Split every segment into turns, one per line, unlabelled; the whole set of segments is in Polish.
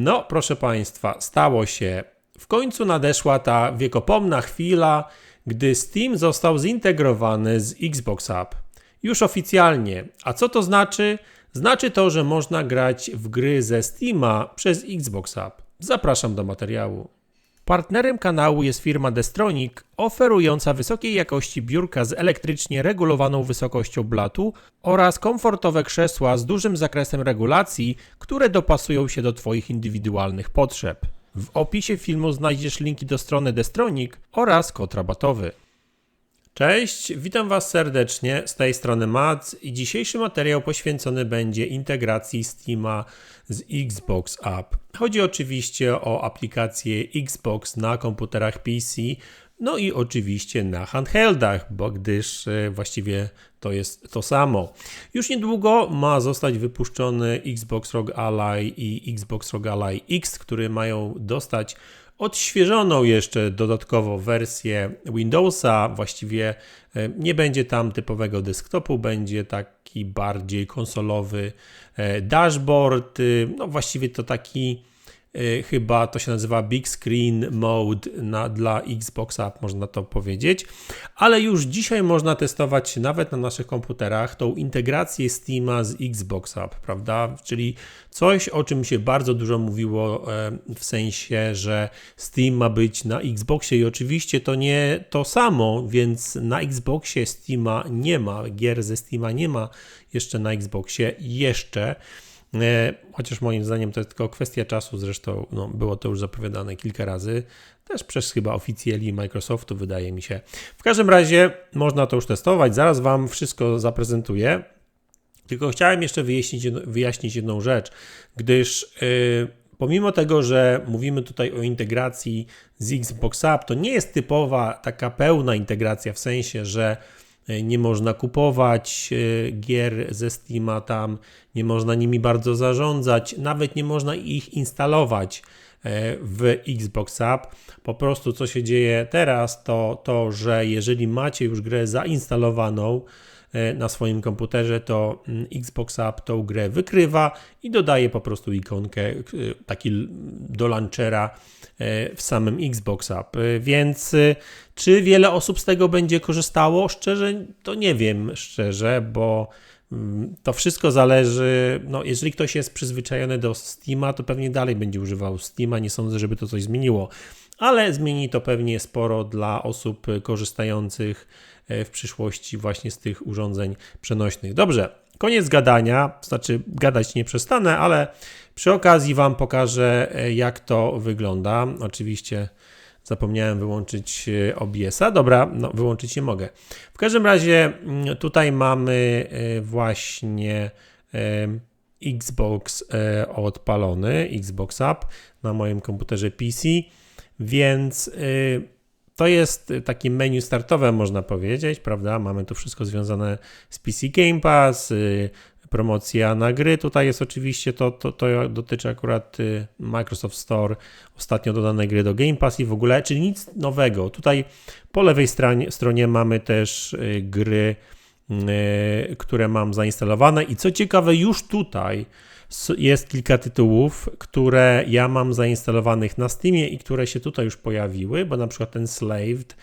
No, proszę Państwa, stało się. W końcu nadeszła ta wiekopomna chwila, gdy Steam został zintegrowany z Xbox App. Już oficjalnie. A co to znaczy? Znaczy to, że można grać w gry ze Steama przez Xbox App. Zapraszam do materiału. Partnerem kanału jest firma Destronic, oferująca wysokiej jakości biurka z elektrycznie regulowaną wysokością blatu oraz komfortowe krzesła z dużym zakresem regulacji, które dopasują się do Twoich indywidualnych potrzeb. W opisie filmu znajdziesz linki do strony Destronic oraz kod rabatowy. Cześć, witam Was serdecznie. Z tej strony Mac i dzisiejszy materiał poświęcony będzie integracji Steama z Xbox App. Chodzi oczywiście o aplikację Xbox na komputerach PC, no i oczywiście na handheldach, bo gdyż e, właściwie to jest to samo. Już niedługo ma zostać wypuszczony Xbox ROG Ally i Xbox ROG Ally X, które mają dostać odświeżoną jeszcze dodatkowo wersję Windowsa. Właściwie e, nie będzie tam typowego desktopu, będzie taki bardziej konsolowy e, dashboard. No właściwie to taki Y, chyba to się nazywa Big Screen Mode na, dla Xboxa, można to powiedzieć, ale już dzisiaj można testować nawet na naszych komputerach tą integrację Steama z Xboxa, prawda? Czyli coś, o czym się bardzo dużo mówiło e, w sensie, że Steam ma być na Xboxie i oczywiście to nie to samo, więc na Xboxie Steama nie ma, gier ze Steama nie ma jeszcze na Xboxie jeszcze. E, chociaż moim zdaniem to jest tylko kwestia czasu, zresztą no, było to już zapowiadane kilka razy, też przez chyba oficjeli Microsoftu, wydaje mi się. W każdym razie można to już testować, zaraz Wam wszystko zaprezentuję. Tylko chciałem jeszcze wyjaśnić, wyjaśnić jedną rzecz, gdyż yy, pomimo tego, że mówimy tutaj o integracji z Xbox App, to nie jest typowa taka pełna integracja w sensie, że nie można kupować e, gier ze Steama tam, nie można nimi bardzo zarządzać, nawet nie można ich instalować e, w Xbox App. Po prostu co się dzieje teraz, to to, że jeżeli macie już grę zainstalowaną na swoim komputerze, to mm, Xbox App tą grę wykrywa i dodaje po prostu ikonkę taki do launchera E, w samym Xbox App. E, więc e, czy wiele osób z tego będzie korzystało? Szczerze, to nie wiem, szczerze, bo mm, to wszystko zależy, no jeżeli ktoś jest przyzwyczajony do Steama, to pewnie dalej będzie używał Steama, nie sądzę, żeby to coś zmieniło, ale zmieni to pewnie sporo dla osób korzystających w przyszłości właśnie z tych urządzeń przenośnych. Dobrze, koniec gadania, znaczy gadać nie przestanę, ale przy okazji Wam pokażę, e, jak to wygląda. Oczywiście zapomniałem wyłączyć e, OBS-a. Dobra, no, wyłączyć nie mogę. W każdym razie mm, tutaj mamy e, właśnie Xbox odpalony, Xbox App na moim komputerze PC, więc to jest takie menu startowe, można powiedzieć, prawda? Mamy tu wszystko związane z PC Game Pass, promocja na gry. Tutaj jest oczywiście to, to, to dotyczy akurat y, Microsoft Store, ostatnio dodane gry do Game Pass i w ogóle, czyli nic nowego. Tutaj po lewej stronie, stronie mamy też y, gry, y, które mam zainstalowane i co ciekawe, już tutaj jest kilka tytułów, które ja mam zainstalowanych na Steamie i które się tutaj już pojawiły, bo na przykład ten Slaved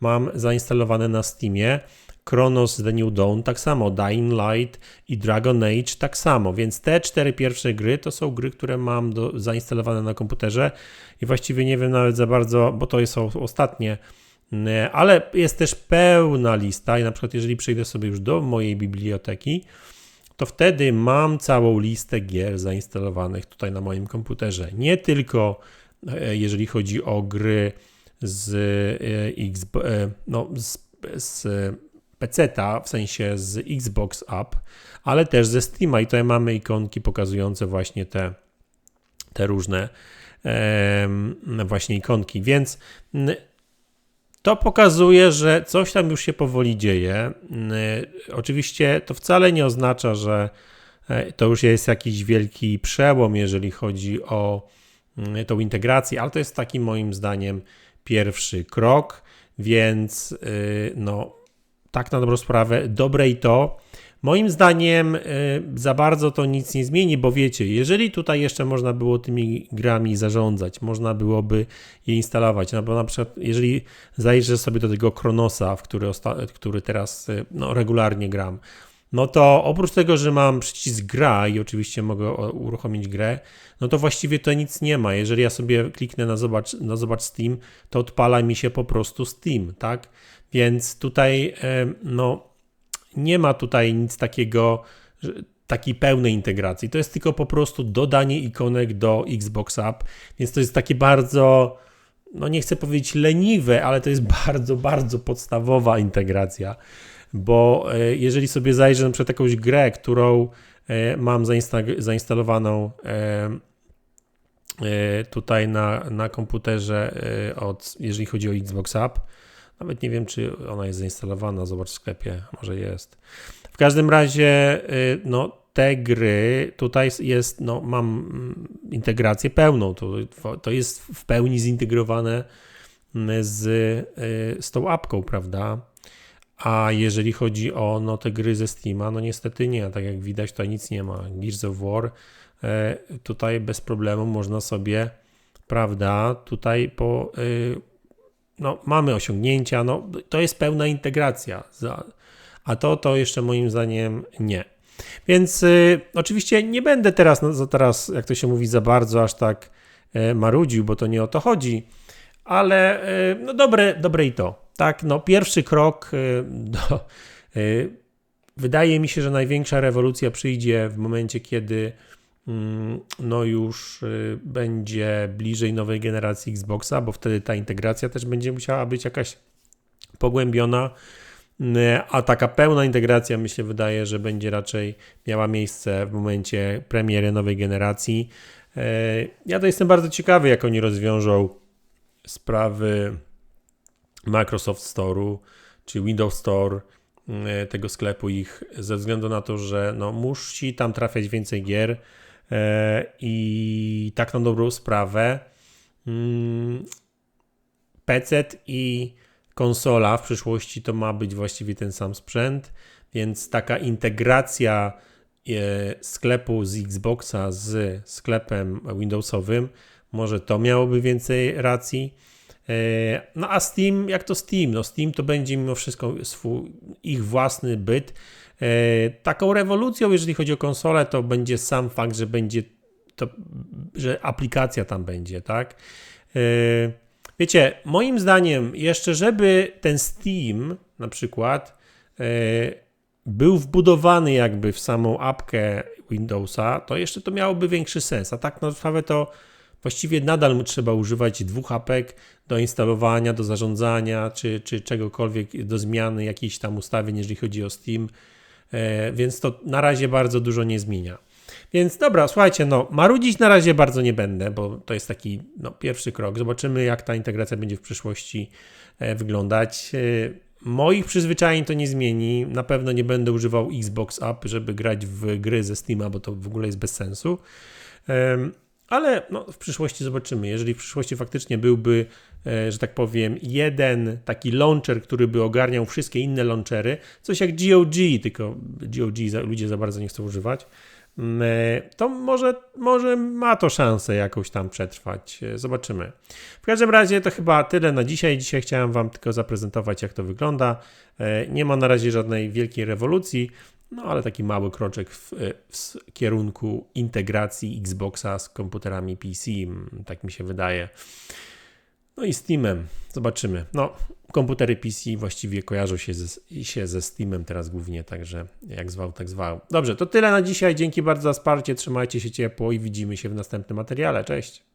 mam zainstalowany na Steamie. Chronos The New Dawn tak samo, Dying Light i Dragon Age tak samo, więc te cztery pierwsze gry to są gry, które mam do, zainstalowane na komputerze i właściwie nie wiem nawet za bardzo, bo to są ostatnie, mm, ale jest też pełna lista i na przykład jeżeli przejdę sobie już do mojej biblioteki, to wtedy mam całą listę gier zainstalowanych tutaj na moim komputerze. Nie tylko e, jeżeli chodzi o gry z, e, X, e, no, z, z PC-ta, w sensie z Xbox App, ale też ze Steama i tutaj mamy ikonki pokazujące właśnie te, te różne właśnie ikonki, więc to pokazuje, że coś tam już się powoli dzieje. E, oczywiście to wcale nie oznacza, że e, to już jest jakiś wielki przełom, jeżeli chodzi o tą integrację, ale to jest taki moim zdaniem pierwszy krok, więc no tak na dobrą sprawę, dobre i to, Moim zdaniem y, za bardzo to nic nie zmieni, bo wiecie, jeżeli tutaj jeszcze można było tymi grami zarządzać, można byłoby je instalować, no bo na przykład jeżeli zajrzę sobie do tego Kronosa, w który, który teraz y, no, regularnie gram, no to oprócz tego, że mam przycisk gra i oczywiście mogę uruchomić grę, no to właściwie to nic nie ma. Jeżeli ja sobie kliknę na zobacz, na zobacz Steam, to odpala mi się po prostu Steam, tak? Więc tutaj em, no nie ma tutaj nic takiego, takiej pełnej integracji. To jest tylko po prostu dodanie ikonek do Xbox App, więc to jest takie bardzo, no nie chcę powiedzieć leniwe, ale to jest bardzo, bardzo podstawowa integracja, bo e, jeżeli sobie zajrzę na przykład jakąś grę, którą e, mam zainsta- zainstalowaną e, tutaj na, na komputerze, od, jeżeli chodzi o Xbox App, nawet nie wiem, czy ona jest zainstalowana, zobacz w sklepie, może jest. W każdym razie, y, no, te gry tutaj jest, no, mam mm, integrację pełną. To, to jest w pełni zintegrowane mm, z, y, z tą apką, prawda? A jeżeli chodzi o no, te gry ze Steama, no niestety nie. Tak jak widać, tutaj nic nie ma. Gears of War e, tutaj bez problemu można sobie, prawda, tutaj po, y, no, mamy osiągnięcia, no, to jest pełna integracja, a to, to jeszcze moim zdaniem nie. Więc y, oczywiście nie będę teraz, no, teraz, jak to się mówi, za bardzo aż tak e, marudził, bo to nie o to chodzi, ale e, no, dobre, dobre i to. Tak, no, pierwszy krok e, do. Wydaje mi się, że największa rewolucja przyjdzie w momencie, kiedy no już y, będzie bliżej nowej generacji Xboxa, bo wtedy ta integracja też będzie musiała być jakaś pogłębiona. Y, A taka pełna integracja, myślę, wydaje, że będzie raczej miała miejsce w momencie premiery nowej generacji. Y, Ja to jestem bardzo ciekawy, jak oni rozwiążą sprawy Microsoft Store'u czy Windows Store, y, tego sklepu ich, ze względu na to, że no, musi tam trafiać więcej gier e, i tak na dobrą sprawę mm, PC i konsola w przyszłości to ma być właściwie ten sam sprzęt, więc taka integracja e, sklepu z Xboxa z sklepem Windowsowym, może to miałoby więcej racji. E, No a Steam, jak to Steam? No Steam to będzie mimo wszystko swój, ich własny byt. E, Taką rewolucją, jeżeli chodzi o konsolę, to będzie sam fakt, że będzie to, że aplikacja tam będzie, tak? E, Wiecie, moim zdaniem, jeszcze żeby ten Steam na przykład e, był wbudowany jakby w samą apkę Windowsa, to jeszcze to miałoby większy sens. A tak na sprawę to właściwie nadal trzeba używać dwóch apek do instalowania, do zarządzania, czy, czy czegokolwiek, do zmiany jakichś tam ustawień, jeżeli chodzi o Steam. E, Więc to na razie bardzo dużo nie zmienia. Więc dobra, słuchajcie, no marudzić na razie bardzo nie będę, bo to jest taki no, pierwszy krok. Zobaczymy, jak ta integracja będzie w przyszłości e, wyglądać. E, moich przyzwyczajeń to nie zmieni. Na pewno nie będę używał Xbox App, żeby grać w gry ze Steama, bo to w ogóle jest bez sensu. Ale no, w przyszłości zobaczymy. Jeżeli w przyszłości faktycznie byłby, e, że tak powiem, jeden taki launcher, który by ogarniał wszystkie inne launchery, coś jak GOG, tylko GOG ludzie za bardzo nie chcą używać, mm, e, to może, może ma to szansę jakąś tam przetrwać. E, Zobaczymy. W każdym razie to chyba tyle na dzisiaj. Dzisiaj chciałem Wam tylko zaprezentować, jak to wygląda. Nie ma na razie żadnej wielkiej rewolucji. No ale taki mały kroczek w, w kierunku integracji Xboxa z komputerami PC, tak mi się wydaje. No i Steamem, zobaczymy. No, komputery PC właściwie kojarzą się ze, się ze Steamem teraz głównie, także jak zwał, tak zwał. Dobrze, to tyle na dzisiaj. Dzięki bardzo za wsparcie, trzymajcie się ciepło i widzimy się w następnym materiale. Cześć!